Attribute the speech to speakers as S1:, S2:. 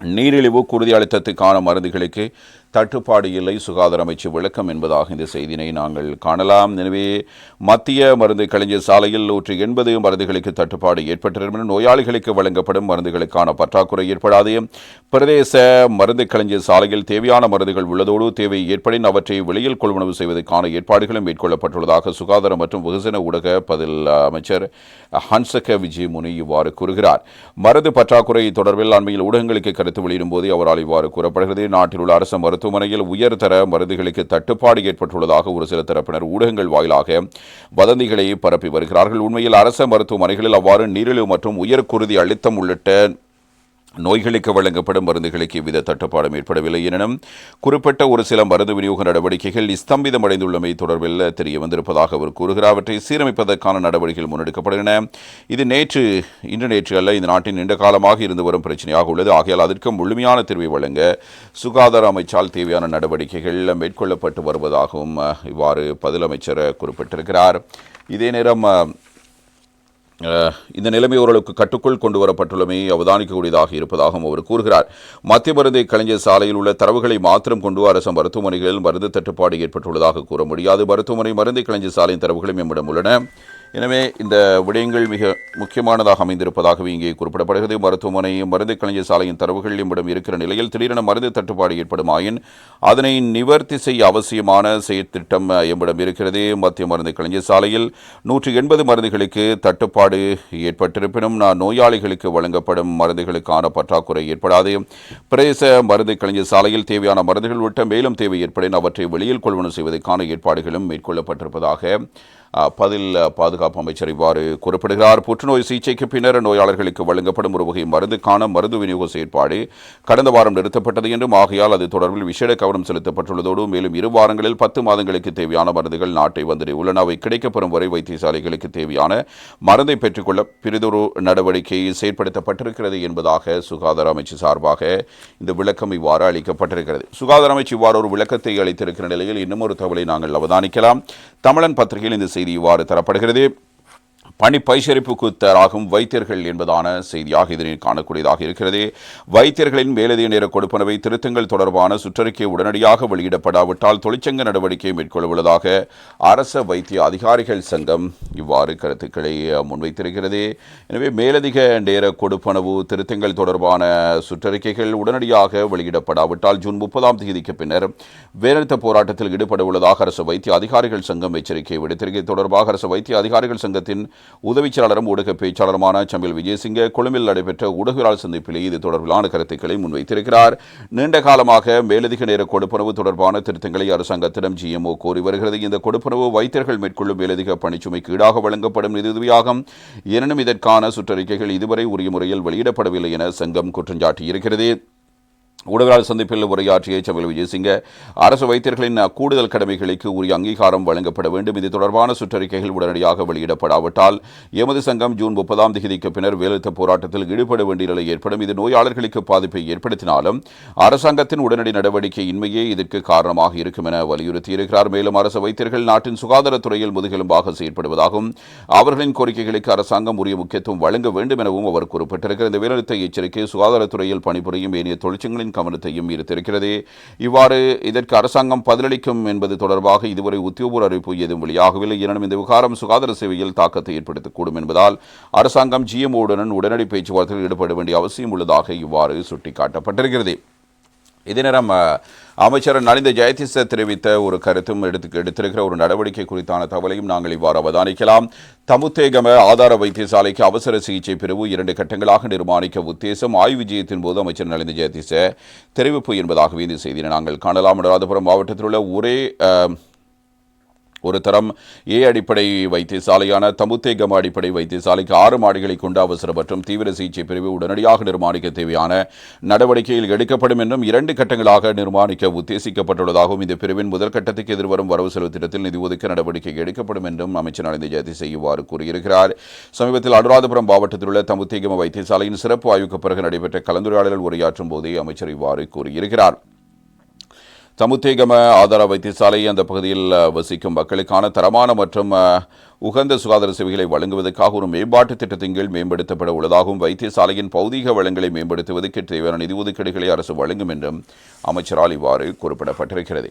S1: நீரிழிவு குருதி அழுத்தத்துக்கான மருந்துகளுக்கு தட்டுப்பாடு இல்லை சுகாதார அமைச்சு விளக்கம் என்பதாக இந்த செய்தியினை நாங்கள் காணலாம். எனவே மத்திய மருந்து கலைஞர் சாலையில் நூற்றி எண்பது மருந்துகளுக்கு தட்டுப்பாடு ஏற்பட்டிருக்கும் நோயாளிகளுக்கு வழங்கப்படும் மருந்துகளுக்கான பற்றாக்குறை ஏற்படாது. பிரதேச மருந்து கலைஞர் சாலையில் தேவையான மருந்துகள் உள்ளதோடு தேவை ஏற்படின் அவற்றை வெளியில் கொள்வனவு செய்வதற்கான ஏற்பாடுகளும் மேற்கொள்ளப்பட்டுள்ளதாக சுகாதாரம் மற்றும் வெகுஜன ஊடக பதில் அமைச்சர் ஹன்சக விஜயமுனி இவ்வாறு கூறுகிறார். மருந்து பற்றாக்குறை தொடர்பில் அண்மையில் ஊடகங்களுக்கு கருத்து வெளியிடும் போது அவரால் இவ்வாறு கூறப்படுகிறது. நாட்டில் உள்ள அரசு மருத்துவ மருத்துவமனையில் உயர்தர மருந்துகளுக்கு தட்டுப்பாடு ஏற்பட்டுள்ளதாக ஒரு சில தரப்பினர் ஊடகங்கள் வாயிலாக வதந்திகளை பரப்பி வருகிறார்கள். உண்மையில் அரச மருத்துவமனைகளில் அவ்வாறு நீரிழிவு மற்றும் உயர் குருதி அழுத்தம் உள்ளிட்ட நோய்களுக்கு வழங்கப்படும் மருந்துகளுக்கு எவ்வித தட்டுப்பாடும் ஏற்படவில்லை எனினும் குறிப்பிட்ட ஒரு சில மருந்து விநியோக நடவடிக்கைகள் ஸ்தம்பிதமடைந்துள்ளமை தொடர்பில் தெரிய வந்திருப்பதாக அவர் கூறுகிறார். அவற்றை சீரமைப்பதற்கான நடவடிக்கைகள் முன்னெடுக்கப்படுகின்றன. இது நேற்று இன்று நேற்று அல்ல இந்த நாட்டின் நீண்ட காலமாக இருந்து வரும் பிரச்சனையாக உள்ளது. ஆகையால் அதற்கு முழுமையான தீர்வை வழங்க சுகாதார அமைச்சால் தேவையான நடவடிக்கைகள் மேற்கொள்ளப்பட்டு வருவதாகவும் இவ்வாறு பதிலமைச்சர் குறிப்பிட்டிருக்கிறார். இதே நேரம் இந்த நிலைமை ஓரளவுக்கு கட்டுக்குள் கொண்டு வரப்பட்டுள்ளமை அவதானிக்கக்கூடியதாக இருப்பதாகவும் அவர் கூறுகிறார். மத்திய மருந்தை கலைஞர் சாலையில் உள்ள தரவுகளை மாத்திரம் கொண்டு அரசு மருத்துவமனைகளில் மருந்து தட்டுப்பாடு ஏற்பட்டுள்ளதாக கூற முடியாது. மருத்துவமனை மருந்தை கலைஞர் சாலையின் தரவுகளும் எம்மிடம் உள்ளன. எனவே இந்த விடயங்கள் மிக முக்கியமானதாக அமைந்திருப்பதாகவே இங்கே குறிப்பிடப்படுகிறது. மருத்துவமனையும் மருந்து கலைஞர் சாலையின் தரவுகள் எம்மிடம் இருக்கிற நிலையில் திடீரென மருந்து தட்டுப்பாடு ஏற்படுமாயின் அதனை நிவர்த்தி செய்ய அவசியமான செயற்திட்டம் எம்மிடம் இருக்கிறது. மத்திய மருந்து கலைஞர் சாலையில் நூற்றி எண்பது மருந்துகளுக்கு தட்டுப்பாடு ஏற்பட்டிருப்பினும் நான் நோயாளிகளுக்கு வழங்கப்படும் மருந்துகளுக்கான பற்றாக்குறை ஏற்படாது. பிரதேச மருந்து கலைஞர் சாலையில் தேவையான மருந்துகள் உள்ளிட்ட மேலும் தேவை ஏற்படின் அவற்றை வெளியில் கொள்வனவு செய்வதற்கான ஏற்பாடுகளும் மேற்கொள்ளப்பட்டிருப்பதாக பதில் பாதுகாப்பு அமைச்சர் இவ்வாறு குறிப்பிடுகிறார். புற்றுநோய் சிகிச்சைக்கு பின்னர் நோயாளர்களுக்கு வழங்கப்படும் ஒரு வகை மருந்துக்கான மருந்து விநியோக செயற்பாடு கடந்த வாரம் நிறுத்தப்பட்டது என்றும் ஆகையால் அது தொடர்பில் விசேட கவனம் செலுத்தப்பட்டுள்ளதோடு மேலும் இரு வாரங்களில் பத்து மாதங்களுக்கு தேவையான மருந்துகள் நாட்டை வந்துள்ளன அவை கிடைக்கப்பெறும் வரை வைத்தியசாலைகளுக்கு தேவையான மருந்தை பெற்றுக்கொள்ள பிரிதொரு நடவடிக்கை செயற்படுத்தப்பட்டிருக்கிறது என்பதாக சுகாதார அமைச்சு சார்பாக இந்த விளக்கம் இவ்வாறு அளிக்கப்பட்டிருக்கிறது. சுகாதார அமைச்சு இவ்வாறு ஒரு விளக்கத்தை அளித்திருக்கிற நிலையில் இன்னும் ஒரு தகவலை நாங்கள் அவதானிக்கலாம். தமிழன் பத்திரிகையில் இந்த செய்தி செய்தி இவ்வாறு தரப்படுகிறது. பணி பைசரிப்புக்கு வைத்தியர்கள் என்பதான செய்தியாக இதனை காணக்கூடியதாக இருக்கிறது. வைத்தியர்களின் மேலதிக நேர கொடுப்பனவை திருத்தங்கள் தொடர்பான சுற்றறிக்கை உடனடியாக வெளியிடப்படாவிட்டால் தொழிற்சங்க நடவடிக்கை மேற்கொள்ள உள்ளதாக அரச வைத்திய அதிகாரிகள் சங்கம் இவ்வாறு கருத்துக்களை முன்வைத்திருக்கிறது. எனவே மேலதிக நேர கொடுப்பனவு திருத்தங்கள் தொடர்பான சுற்றறிக்கைகள் உடனடியாக வெளியிடப்படாவிட்டால் ஜூன் முப்பதாம் தேதிக்கு பின்னர் வேலைநிறுத்த போராட்டத்தில் ஈடுபட உள்ளதாக அரசு வைத்திய அதிகாரிகள் சங்கம் எச்சரிக்கை விடுத்திருக்கை. தொடர்பாக அரசு வைத்திய அதிகாரிகள் சங்கத்தின் உதவிச் செயலாளரும் ஊடக பேச்சாளருமான சம்பில் விஜயசிங்க கொழும்பில் நடைபெற்ற ஊடகவியலாளர் சந்திப்பிலே இது தொடர்பிலான கருத்துக்களை முன்வைத்திருக்கிறார். நீண்ட காலமாக மேலதிக நேர கொடுப்பனவு தொடர்பான திருத்தங்களை அரசாங்கத்திடம் ஜிஎம்ஓ கோரி வருகிறது. இந்த கொடுப்பனவு வைத்தியர்கள் மேற்கொள்ளும் மேலதிக பணிச்சுமைக்கு ஈடாக வழங்கப்படும் நிதியுதவியாகும் எனினும் இதற்கான சுற்றறிக்கைகள் இதுவரை உரிய முறையில் வெளியிடப்படவில்லை என சங்கம் குற்றஞ்சாட்டியிருக்கிறது. ஊடகவியலாளர் சந்திப்பில் உரையாற்றிய சமையல் விஜயசிங்க அரசு வைத்தியர்களின் கூடுதல் கடமைகளுக்கு உரிய அங்கீகாரம் வழங்கப்பட வேண்டும். இது தொடர்பான சுற்றறிக்கைகள் உடனடியாக வெளியிடப்படாவிட்டால் எமது சங்கம் ஜூன் முப்பதாம் தேதிக்கு பின்னர் வேலைத்த போராட்டத்தில் ஈடுபட வேண்டிய நிலை ஏற்படும். இது நோயாளர்களுக்கு பாதிப்பை ஏற்படுத்தினாலும் அரசாங்கத்தின் உடனடி நடவடிக்கை இன்மையே இதற்கு காரணமாக இருக்கும் என வலியுறுத்தியிருக்கிறார். மேலும் அரசு வைத்தியர்கள் நாட்டின் சுகாதாரத்துறையில் முதுகெலும்பாக செயற்படுவதாகவும் அவர்களின் கோரிக்கைகளுக்கு அரசாங்கம் உரிய முக்கியத்துவம் வழங்க வேண்டும் எனவும் அவர் குறிப்பிட்டிருக்கிறார். இந்த வேலைநிறுத்த எச்சரிக்கை சுகாதாரத்துறையில் பணிபுரியும் ஏனைய தொழிற்சங்களின் கவனத்தையும் ஈர்த்திருக்கிறது. இவ்வாறு இதற்கு அரசாங்கம் பதிலளிக்கும் என்பது தொடர்பாக இதுவரை உத்தியோகபூர்வ அறிவிப்பு எதுவும் வெளியாகவில்லை. எனினும் இந்த விவகாரம் சுகாதார சேவையில் தாக்கத்தை ஏற்படுத்தக்கூடும் என்பதால் அரசாங்கம் ஜிஎம்ஓவுடன் உடனடி பேச்சுவார்த்தையில் ஈடுபட வேண்டிய அவசியம் உள்ளதாக இவ்வாறு சுட்டிக்காட்டப்பட்டிருக்கிறது. இதே நேரம் அமைச்சர் நலிந்த ஜெயதிச தெரிவித்த ஒரு கருத்தும் எடுத்து எடுத்திருக்கிற ஒரு நடவடிக்கை குறித்தான தகவலையும் நாங்கள் இவ்வாறு அவதானிக்கலாம். தமுத்தேகம ஆதார வைத்தியசாலைக்கு அவசர சிகிச்சை பிரிவு இரண்டு கட்டங்களாக நிர்மாணிக்க உத்தேசம் ஆய்வு விஜயத்தின் போது அமைச்சர் நலிந்த ஜெயதிச தெரிவிப்பு என்பதாகவே இந்த செய்தியை நாங்கள் காணலாம். ராதபுரம் மாவட்டத்தில் உள்ள ஒரே ஒரு தரம் ஏ அடிப்படை வைத்தியசாலையான தமுத்தேகம் அடிப்படை வைத்தியசாலைக்கு ஆறு மாடிகளை கொண்ட அவசர மற்றும் தீவிர சிகிச்சை பிரிவு உடனடியாக நிர்மாணிக்க தேவையான நடவடிக்கைகள் எடுக்கப்படும் என்றும் இரண்டு கட்டங்களாக நிர்மாணிக்க உத்தேசிக்கப்பட்டுள்ளதாகவும் இந்த பிரிவின் முதல் கட்டத்துக்கு எதிர்வரும் வரவு செலவு திட்டத்தில் நிதி ஒதுக்க நடவடிக்கை எடுக்கப்படும் என்றும் அமைச்சர் நலிந்த ஜெயதிசை இவ்வாறு கூறியிருக்கிறார். சமீபத்தில் அனுராதபுரம் மாவட்டத்தில் உள்ள தமுத்தேகம வைத்தியசாலையின் சிறப்பு ஆய்வுக்கு பிறகு நடைபெற்ற கலந்துரையாடலில் உரையாற்றும் போதே அமைச்சர் இவ்வாறு கூறியிருக்கிறார். சமுத்தேகம ஆதார வைத்தியசாலை அந்த பகுதியில் வசிக்கும் மக்களுக்கான தரமான மற்றும் உகந்த சுகாதார சேவைகளை வழங்குவதற்காக ஒரு மேம்பாட்டு திட்டத்தின் கீழ் மேம்படுத்தப்பட உள்ளதாகவும் வைத்தியசாலையின் பௌதீக வளங்களை மேம்படுத்துவதற்கு தேவையான நிதி ஒதுக்கீடுகளை அரசு வழங்கும் என்றும் அமைச்சரால் இவ்வாறு குறிப்பிடப்பட்டிருக்கிறது.